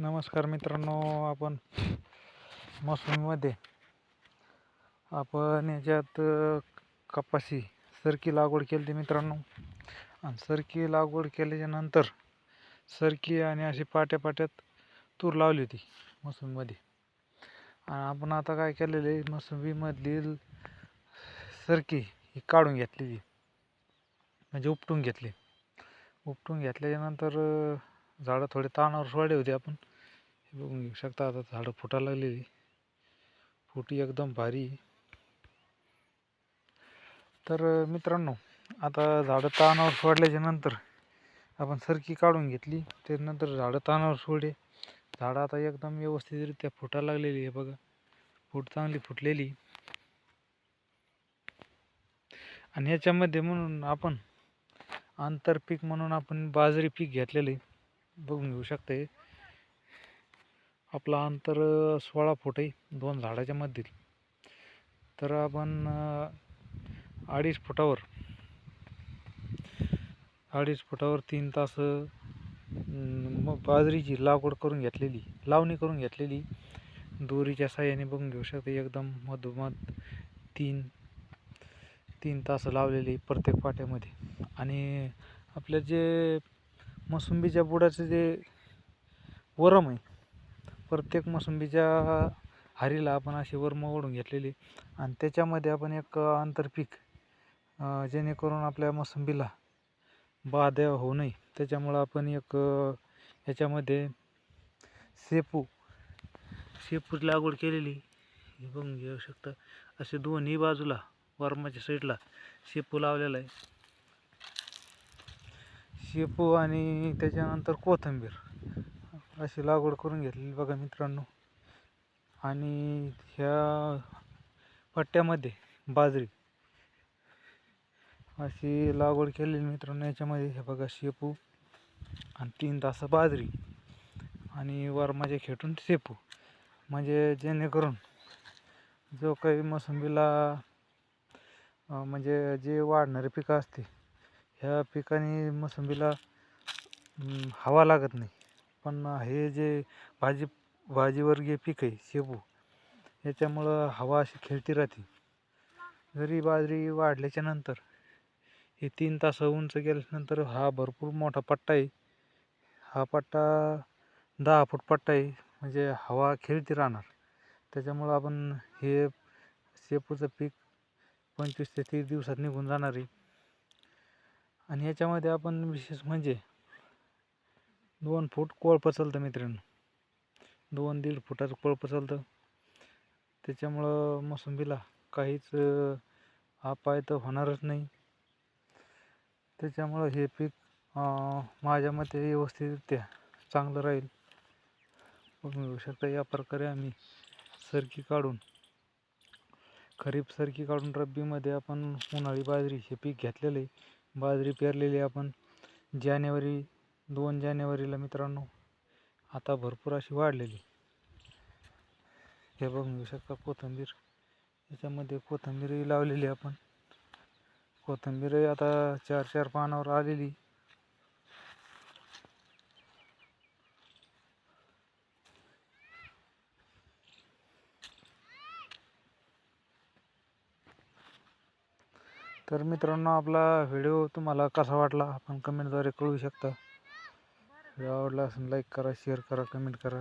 नमस्कार मित्रांनो आपण मोसमीमध्ये आपण याच्यात कपाशी सरकी लागवड केली होती मित्रांनो. आणि सरकी लागवड केल्याच्यानंतर सरकी आणि अशी पाट्या पाट्यात तूर लावली होती मोसमीमध्ये. आणि आपण आता काय केलेलं आहे मोसंबीमधील सरकी ही काढून घेतलेली म्हणजे उपटून घेतली. उपटून घेतल्याच्यानंतर झाडं थोडे ताणावर सोडले होते आपण. हे बघून घेऊ शकता आता झाडं फुटायला लागलेली. फुटी एकदम भारी. तर मित्रांनो आता झाडं तानावर सोडल्याच्या नंतर आपण सरकी काढून घेतली. त्यानंतर झाडं तानावर सोडले. झाडं आता एकदम व्यवस्थितरित्या फुटायला लागलेली आहे बघा. फूट चांगली फुटलेली. आणि याच्यामध्ये म्हणून आपण आंतरपीक म्हणून आपण बाजरी पीक घेतलेलं आहे. बघून घेऊ शकता आपला अंतर सोळा फूट आहे दोन झाडाच्या मधील. तर आपण अडीच फुटावर अडीच फुटावर तीन तास मग बाजरीची लागवड करून घेतलेली लावणी करून घेतलेली. दोरीच्या साह्याने बघून घेऊ शकते एकदम मधोमध तीन तीन तास लावलेली प्रत्येक पाट्यामध्ये. आणि आपल्या जे मोसंबीच्या बुडाचं जे वरम आहे प्रत्येक मोसंबीच्या हारीला आपण अशी वर्म ओढून घेतलेली. आणि त्याच्यामध्ये आपण एक आंतरपीक जेणेकरून आपल्या मोसंबीला बाधा होऊ नये. त्याच्यामुळं आपण एक याच्यामध्ये शेपू शेपूची लागवड केलेली. हे बघून घेऊ शकता. असे दोन्ही बाजूला वरमाच्या साईडला शेपू लावलेला आहे. शेपू आणि त्याच्यानंतर कोथिंबीर. अशी लागवड करून घेतलेली बघा मित्रांनो. आणि ह्या पट्ट्यामध्ये बाजरी. अशी लागवड केलेली मित्रांनो. याच्यामध्ये हे बघा शेपू आणि तीन तास बाजरी आणि वरमाचे खेटून शेपू. म्हणजे जेणेकरून जो काही मोसंबीला म्हणजे जे वाढणारे पिकं असते ह्या पिकाने मोसंबीला हवा लागत नाही. पण हे जे भाजी भाजीवर्गीय पीक आहे शेपू याच्यामुळं हवा अशी खेळती राहते. जरी बाजरी वाढल्याच्या नंतर हे तीन तास उंच गेल्यानंतर हा भरपूर मोठा पट्टा आहे. हा पट्टा दहा फूट पट्टा आहे म्हणजे हवा खेळती राहणार. त्याच्यामुळं आपण हे शेपूचं पीक पंचवीस ते तीस दिवसात निघून जाणार आहे. आणि याच्यामध्ये आपण विशेष म्हणजे दोन फूट कोळपं चालतं मित्रांनो. दोन दीड फुटाचं कोळपं चालतं त्याच्यामुळं मोसंबीला काहीच अपाय तर होणारच नाही. त्याच्यामुळं हे पीक माझ्या मते व्यवस्थितरित्या चांगलं राहील. मिळू शकता या प्रकारे आम्ही सरकी काढून खरीप सरकी काढून रब्बीमध्ये आपण उन्हाळी बाजरी हे पीक घेतलेलं आहे. बाजरी पेरलेली आपण. जानेवारी दोन जानेवारीला मित्रांनो आता भरपूर अशी वाढलेली. हे बघून घेऊ शकता कोथिंबीर. याच्यामध्ये कोथिंबीरही लावलेली आपण. कोथिंबीरही आता चार चार पानावर आलेली. तर मित्रांनो आपला व्हिडिओ तुम्हाला कसा वाटला? आपण कमेंटद्वारे कळवू शकता. व्हिडिओ आवडला असेल लाईक करा शेअर करा कमेंट करा.